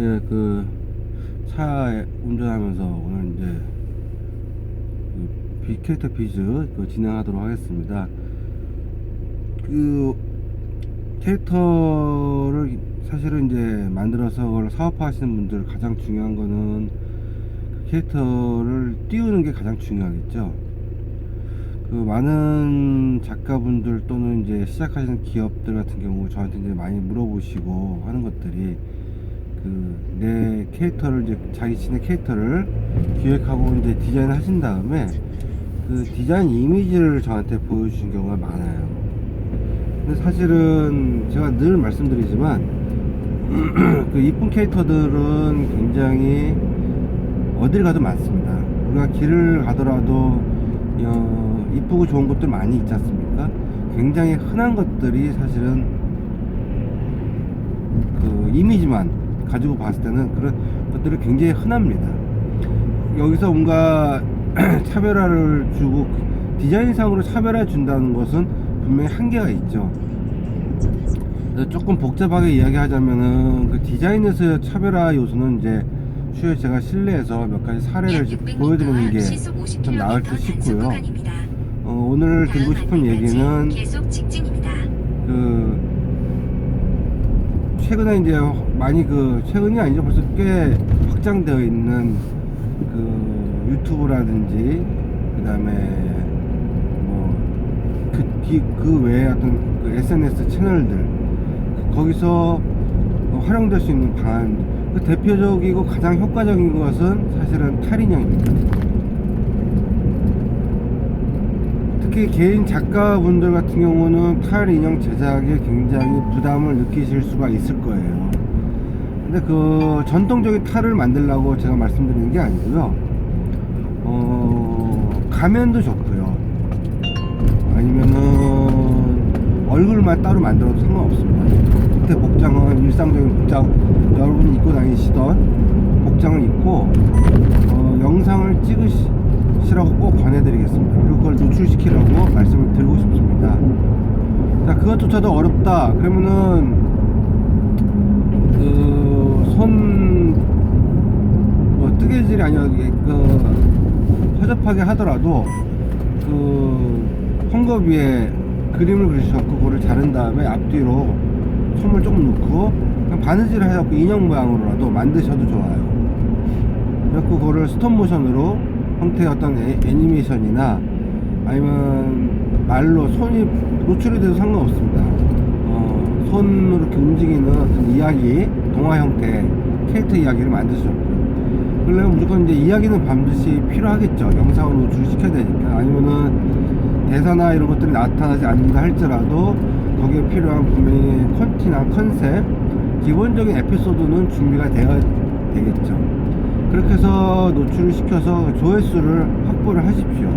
예, 그, 차 운전하면서 오늘 이제, 그 빅캐릭터 비즈 그 진행하도록 하겠습니다. 그, 캐릭터를 사실은 이제 만들어서 그걸 사업화하시는 분들 가장 중요한 거는 그 캐릭터를 띄우는 게 가장 중요하겠죠. 그 많은 작가분들 또는 이제 시작하시는 기업들 같은 경우 저한테 이제 많이 물어보시고 하는 것들이 그 내 캐릭터를 이제 자기 신의 캐릭터를 기획하고 이제 디자인 하신 다음에 그 디자인 이미지를 저한테 보여주신 경우가 많아요. 근데 사실은 제가 늘 말씀드리지만 그 이쁜 캐릭터들은 굉장히 어딜 가도 많습니다. 우리가 길을 가더라도 어, 이쁘고 좋은 것들 많이 있지 않습니까? 굉장히 흔한 것들이 사실은 그 이미지만 가지고 봤을 때는 그런 것들이 굉장히 흔합니다. 여기서 뭔가 차별화를 주고 디자인상으로 차별화 준다는 것은 분명히 한계가 있죠. 그래서 조금 복잡하게 이야기하자면은 그 디자인에서 차별화 요소는 이제 추후에 제가 실내에서 몇 가지 사례를 좀 보여드리는 게 좀 나을 듯 싶고요. 어, 오늘 드리고 싶은 얘기는. 그 최근에 이제 많이 그 최근이 아니죠 벌써 꽤 확장되어 있는 그 유튜브라든지 그 다음에 뭐그 그 외에 어떤 그 SNS 채널들 거기서 어, 활용될 수 있는 방안 그 대표적이고 가장 효과적인 것은 사실은 탈인형입니다. 특히 개인 작가분들 같은 경우는 탈 인형 제작에 굉장히 부담을 느끼실 수가 있을 거예요. 근데 그 전통적인 탈을 만들려고 제가 말씀드리는 게 아니고요. 어, 가면도 좋고요. 아니면은 얼굴만 따로 만들어도 상관없습니다. 그때 복장은 일상적인 복장 여러분이 입고 다니시던 복장을 입고 어, 영상을 찍으시 라고 꼭 권해드리겠습니다. 그리고 그걸 노출시키라고 말씀을 드리고 싶습니다. 자, 그것조차도 어렵다. 그러면은 그 손 뭐 뜨개질이 아니라 그 허접하게 하더라도 그 헝겊 위에 그림을 그리셔갖고 그거를 자른 다음에 앞뒤로 솜을 조금 넣고 그냥 바느질을 해갖고 인형 모양으로라도 만드셔도 좋아요. 그래갖고 그거를 스톱 모션으로 형태의 어떤 애, 애니메이션이나 아니면 말로 손이 노출이 돼도 상관없습니다. 어, 손으로 이렇게 움직이는 어떤 이야기, 동화 형태, 캐릭터 이야기를 만드셨고. 그러려면 무조건 이제 이야기는 반드시 필요하겠죠. 영상으로 노출시켜야 되니까. 아니면은 대사나 이런 것들이 나타나지 않는다 할지라도 거기에 필요한 분명히 컨티나 컨셉, 기본적인 에피소드는 준비가 되어야 되겠죠. 그렇게 해서 노출을 시켜서 조회수를 확보를 하십시오.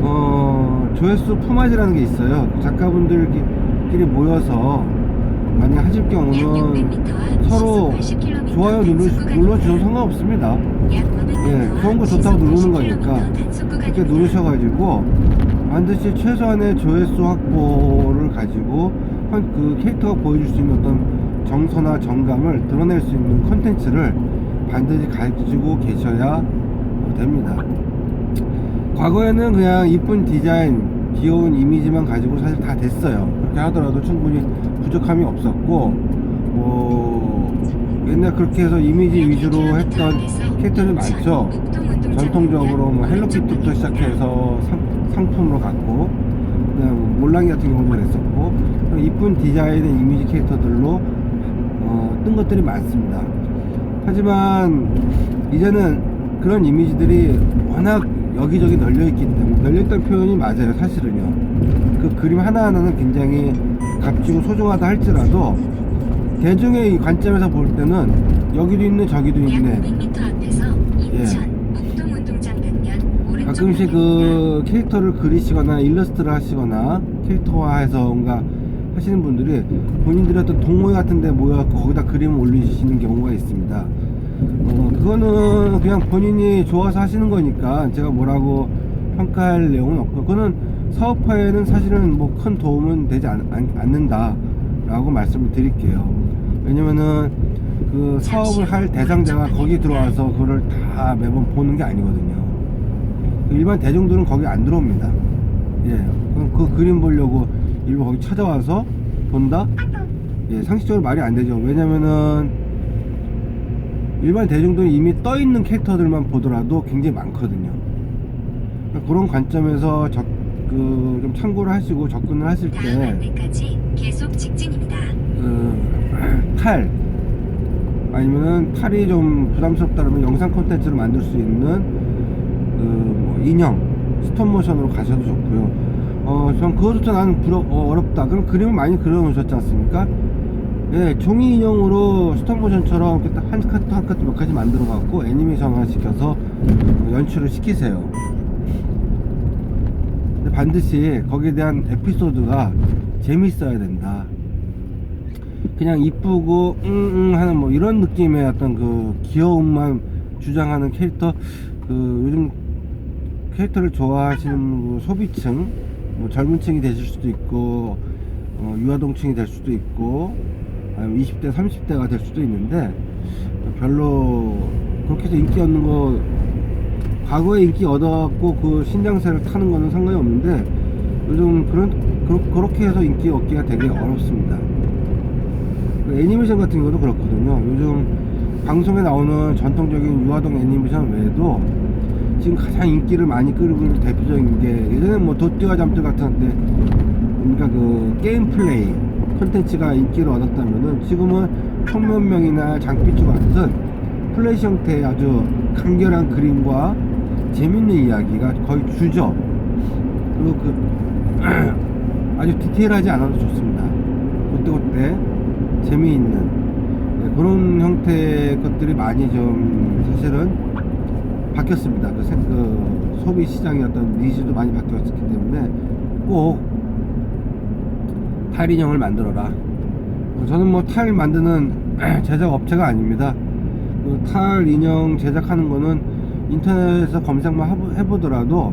어, 조회수 품앗이라는 게 있어요. 작가분들끼리 모여서 만약 하실 경우는 서로 좋아요 눌러, 눌러주셔도 상관없습니다. 예, 좋은 거 좋다고 누르는 거니까 이렇게 누르셔가지고 반드시 최소한의 조회수 확보를 가지고 한- 그 캐릭터가 보여줄 수 있는 어떤 정서나 정감을 드러낼 수 있는 컨텐츠를 반드시 가지고 계셔야 됩니다. 과거에는 그냥 이쁜 디자인, 귀여운 이미지만 가지고 사실 다 됐어요. 그렇게 하더라도 충분히 부족함이 없었고, 뭐, 옛날 그렇게 해서 이미지 위주로 했던 캐릭터들이 많죠. 전통적으로 뭐 헬로키티부터 시작해서 상, 상품으로 갖고, 그냥 뭐 몰랑이 같은 경우도 그랬었고, 이쁜 디자인의 이미지 캐릭터들로 어, 뜬 것들이 많습니다. 하지만 이제는 그런 이미지들이 워낙 여기저기 널려있기 때문에 널려있다는 표현이 맞아요 사실은요. 그 그림 하나하나는 굉장히 값지고 소중하다 할지라도 대중의 관점에서 볼 때는 여기도 있네 저기도 약 있네 500m 앞에서 인천 목동운동장 방면 오른쪽 가끔씩 그 캐릭터를 그리시거나 일러스트를 하시거나 캐릭터화해서 뭔가 하시는 분들이 본인들의 어떤 동호회 같은 데 모여갖고 거기다 그림을 올리시는 경우가 있습니다. 어, 그거는 그냥 본인이 좋아서 하시는 거니까 제가 뭐라고 평가할 내용은 없고, 그거는 사업화에는 사실은 뭐 큰 도움은 되지 않, 않, 않는다 라고 말씀을 드릴게요. 왜냐면은 그 사업을 할 대상자가 거기 들어와서 그거를 다 매번 보는 게 아니거든요. 일반 대중들은 거기 안 들어옵니다. 예, 그럼 그 그림 보려고 일부 거기 찾아와서 본다? 예, 상식적으로 말이 안 되죠. 왜냐면은 일반 대중들은 이미 떠 있는 캐릭터들만 보더라도 굉장히 많거든요. 그러니까 그런 관점에서 적, 그, 좀 참고를 하시고 접근을 하실 때, 계속 직진입니다. 그, 탈, 아니면은 탈이 좀 부담스럽다 그러면 영상 콘텐츠를 만들 수 있는, 그, 뭐, 인형, 스톱모션으로 가셔도 좋고요. 어, 전 그거조차 나는 부러, 어, 어렵다. 그럼 그림을 많이 그려놓으셨지 않습니까? 예, 종이 인형으로 스톱모션처럼 이렇게 딱 한 카트 한 카트 몇 가지 만들어 갖고 애니메이션화 시켜서 연출을 시키세요. 근데 반드시 거기에 대한 에피소드가 재밌어야 된다. 그냥 이쁘고 응응 하는 뭐 이런 느낌의 어떤 그 귀여움만 주장하는 캐릭터 그 요즘 캐릭터를 좋아하시는 그 소비층 뭐 젊은 층이 되실 수도 있고 어, 유아동층이 될 수도 있고 아니면 20대 30대가 될 수도 있는데 별로 그렇게 해서 인기 얻는 거 과거에 인기 얻어갖고 그 신장세를 타는 거는 상관이 없는데 요즘 그런 그, 그렇게 해서 인기 얻기가 되게 어렵습니다. 그 애니메이션 같은 경우도 그렇거든요. 요즘 방송에 나오는 전통적인 유아동 애니메이션 외에도 지금 가장 인기를 많이 끌고 있는 대표적인 게 예전에 뭐 도띠와 잠들 같은데 그러니까 그 게임 플레이 콘텐츠가 인기를 얻었다면은 지금은 평면명이나 장피쭈 같은 플래시 형태의 아주 간결한 그림과 재밌는 이야기가 거의 주죠. 그리고 그 아주 디테일하지 않아도 좋습니다. 그때그때 재미있는 네, 그런 형태의 것들이 많이 좀 사실은 바뀌었습니다. 그, 생- 그 소비 시장의 어떤 니즈도 많이 바뀌었기 때문에 꼭 탈 인형을 만들어라. 어, 저는 뭐 탈 만드는 제작 업체가 아닙니다. 그 탈 인형 제작하는 거는 인터넷에서 검색만 해보- 해보더라도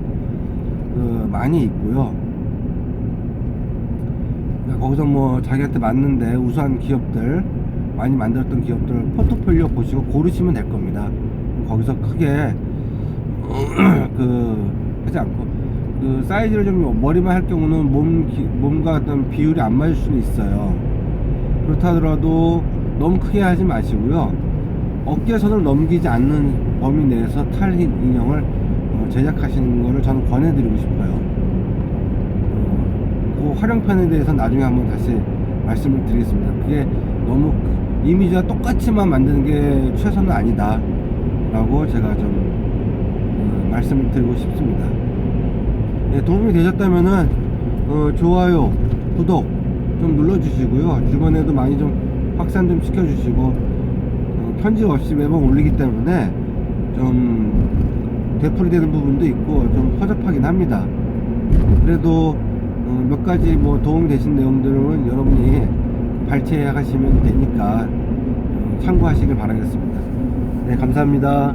그 많이 있고요. 그러니까 거기서 뭐 자기한테 맞는데 우수한 기업들 많이 만들었던 기업들 포트폴리오 보시고 고르시면 될 겁니다. 거기서 크게 그 하지 않고 그 사이즈를 좀 머리만 할 경우는 몸 기- 몸과 어떤 비율이 안 맞을 수는 있어요. 그렇다 하더라도 너무 크게 하지 마시고요. 어깨선을 넘기지 않는 범위 내에서 탈 인형을 어, 제작하시는 거를 저는 권해드리고 싶어요. 어, 그 활용편에 대해서 나중에 한번 다시 말씀을 드리겠습니다. 그게 너무 그 이미지와 똑같이만 만드는 게 최선은 아니다. 라고 제가 좀 어, 말씀을 드리고 싶습니다. 네, 도움이 되셨다면은 어, 좋아요, 구독 좀 눌러주시고요. 주변에도 많이 좀 확산 좀 시켜주시고 어, 편집 없이 매번 올리기 때문에 좀 되풀이되는 부분도 있고 좀 허접하긴 합니다. 그래도 어, 몇 가지 뭐 도움이 되신 내용들은 여러분이 발췌하시면 되니까 어, 참고하시길 바라겠습니다. 네, 감사합니다.